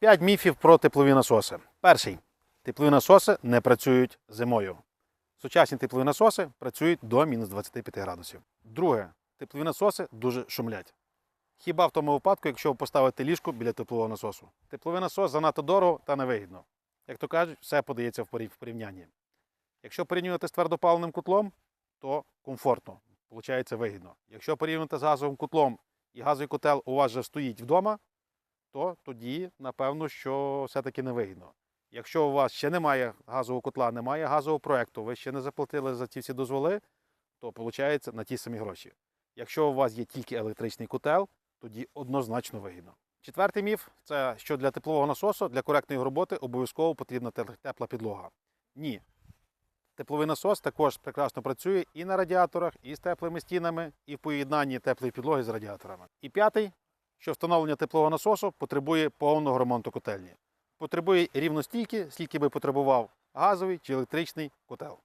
П'ять міфів про теплові насоси. Перший. Теплові насоси не працюють зимою. Сучасні теплові насоси працюють до мінус 25 градусів. Друге. Теплові насоси дуже шумлять. Хіба в тому випадку, якщо ви поставите ліжко біля теплового насосу. Тепловий насос занадто дорого та невигідно. Як то кажуть, все подається в порівнянні. Якщо порівнювати з твердопаливним котлом, то комфортно, виходить вигідно. Якщо порівнювати з газовим котлом і газовий котел у вас вже стоїть вдома, то тоді, напевно, що все-таки невигідно. Якщо у вас ще немає газового котла, немає газового проєкту, ви ще не заплатили за ці всі дозволи, то виходить на ті самі гроші. Якщо у вас є тільки електричний котел, тоді однозначно вигідно. Четвертий міф це що для теплового насосу, для коректної роботи обов'язково потрібна тепла підлога. Ні. Тепловий насос також прекрасно працює і на радіаторах, і з теплими стінами, і в поєднанні теплої підлоги з радіаторами. І п'ятий, що встановлення теплового насосу потребує повного ремонту котельні. Потребує рівно стільки, скільки би потребував газовий чи електричний котел.